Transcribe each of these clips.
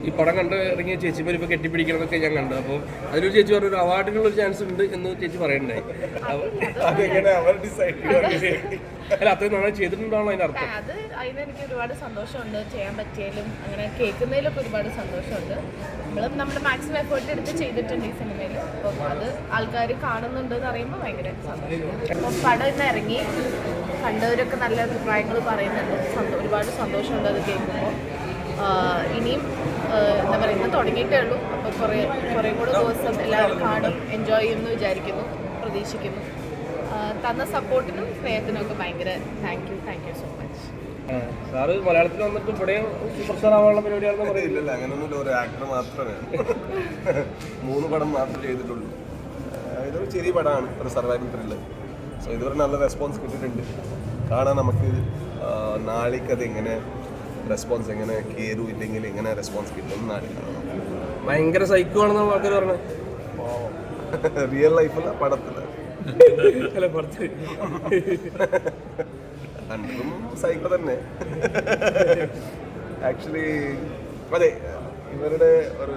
ഈ പടം കണ്ട് ഇറങ്ങിയ ചേച്ചിമാർ ഇപ്പോൾ കെട്ടിപ്പിടിക്കണമെന്നൊക്കെ ഞാൻ കണ്ടു. അപ്പോൾ അതിലൊരു ചേച്ചി പറഞ്ഞൊരു അവാർഡിനുള്ള ഒരു ചാൻസ് ഉണ്ട് എന്ന് ചേച്ചി പറയണ്ടായി. ഡിസൈഡ് അല്ല അത്രയും നന്നായി ചെയ്തിട്ടുണ്ടാണോ അതിന്റെ അർത്ഥം? അത് ഒരുപാട് സന്തോഷമുണ്ട് ചെയ്യാൻ പറ്റിയാലും അങ്ങനെ കേൾക്കുന്നതിലൊക്കെ ഒരുപാട് സന്തോഷമുണ്ട്. നമ്മൾ നമ്മുടെ മാക്സിമം എഫേർട്ട് എടുത്ത് ചെയ്തിട്ടുണ്ട് ഈ സിനിമയിൽ അപ്പോൾ അത് ആൾക്കാർ കാണുന്നുണ്ട് എന്ന് അറിയുമ്പോൾ ഭയങ്കര സന്തോഷം അപ്പം പടം ഇന്ന് ഇറങ്ങി. കണ്ടവരൊക്കെ നല്ല അഭിപ്രായങ്ങൾ പറയുന്നുണ്ട്. ഒരുപാട് സന്തോഷമുണ്ട് അത് കേൾക്കുമ്പോൾ ഇനിയും എന്താ പറയുക ഇന്ന് തുടങ്ങിയിട്ടേ ഉള്ളൂ. അപ്പോൾ കുറേ കുറേ കൂടെ ദിവസം എല്ലാവരും കാണും എൻജോയ് ചെയ്യുമെന്ന് വിചാരിക്കുന്നു പ്രതീക്ഷിക്കുന്നു. തന്ന സപ്പോർട്ടിനും സ്നേഹത്തിനും ഒക്കെ ഭയങ്കര thank you thank you so much sir മലയാളത്തിൽ വന്നിട്ട് ഇവിടെ സൂപ്പർ സ്റ്റാർ ആവാനുള്ള പരിപാടിയാണെന്ന് പറയുന്നത് ഇല്ലല്ല അങ്ങനൊന്നുമില്ല ഒരു ആക്ടർ മാത്രമേ. മൂന്ന് പടം മാത്രമേ ചെയ്തിട്ടുള്ളൂ. ഇതൊരു ചെറിയ പടമാണ് ഒരു സർവൈവൽ ത്രില്ലർ സോ ഇതുവരെ നല്ല റെസ്പോൺസ് കിട്ടിയിട്ടുണ്ട്. കാണാൻ നമുക്ക് നാളേക്കത് എങ്ങനെ റെസ്പോൺസ് എങ്ങനെ കയറും ഇല്ലെങ്കിൽ എങ്ങനെ റെസ്പോൺസ് കിട്ടും ഭയങ്കര സൈക്കോ ആണെന്ന് ആൾക്കാർ പറഞ്ഞത് റിയൽ ലൈഫില പടത്തിൽ. രണ്ടും സൈക്കോ തന്നെ. ആക്ച്വലി അതെ ഇവരുടെ ഒരു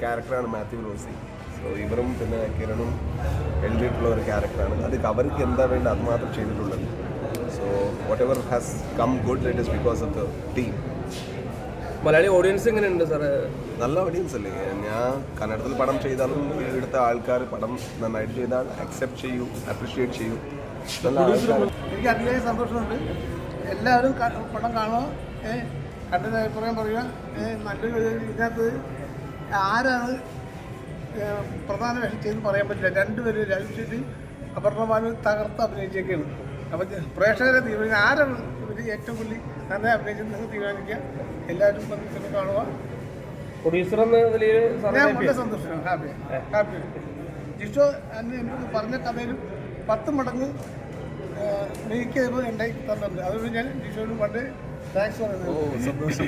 ക്യാരക്ടറാണ് മാത്യു റോസി സോ ഇവരും പിന്നെ കിരണും എഴുതിയിട്ടുള്ള ഒരു ക്യാരക്ടറാണ് അത് അവർക്ക് എന്താ വേണ്ട അത് മാത്രം ചെയ്തിട്ടുള്ളത്. Ever has come good it is because of the team Malayali audience എങ്ങനെയുണ്ട് സാറേ? നല്ല ഓഡിയൻസ് അല്ലേ? ഞാൻ കന്നഡത്തിൽ പടം ചെയ്താലും ഇവിടുത്തെ ആൾക്കാർ പടം നന്നായിട്ട് ചെയ്താൽ അക്സെപ്റ്റ് ചെയ്യും അപ്രിഷിയേറ്റ് ചെയ്യും. നല്ല ആൾക്കാർ എനിക്ക് അതിയായ സന്തോഷമുണ്ട്. എല്ലാവരും ക- പടം കാണുക ഏഹ് കണ്ടത് അഭിപ്രായം പറയുക ഏ, നല്ലൊരു ഇതിനകത്ത് ആരാണ് ഏ, പ്രധാന വേഷം ചെയ്തെന്ന് പറയാൻ പറ്റില്ല. രണ്ടുപേരും രാജുഷി അപർണമാനും തകർത്ത് അഭിനയിച്ചേക്കാണ്. അപ്പം പ്രേക്ഷകരെ തീരുമാനിക്കുക. ആരാണ് ഇവർ ഏറ്റവും കൂടുതൽ നന്നായി അഭിനയിച്ചത് നിങ്ങൾ തീരുമാനിക്കുക. എല്ലാവരും വന്ന് സിനിമ കാണുക. പ്രൊഡ്യൂസർ എന്ന നിലയിൽ ഞാൻ വളരെ? സന്തോഷമാണ് ഹാപ്പി ഹാപ്പി ജിഷോ അന്ന് എന്നോട് പറഞ്ഞ കഥയിലും പത്ത് മടങ്ങ് മെയ്ക്ക് ചെയ്തപ്പോൾ ഉണ്ടാക്കി തന്നിട്ടുണ്ട്. അതുകൊണ്ട് ഞാൻ ജിഷോയോട് പണ്ട് താങ്ക്സ് പറയുന്നത് ഓ സന്തോഷം.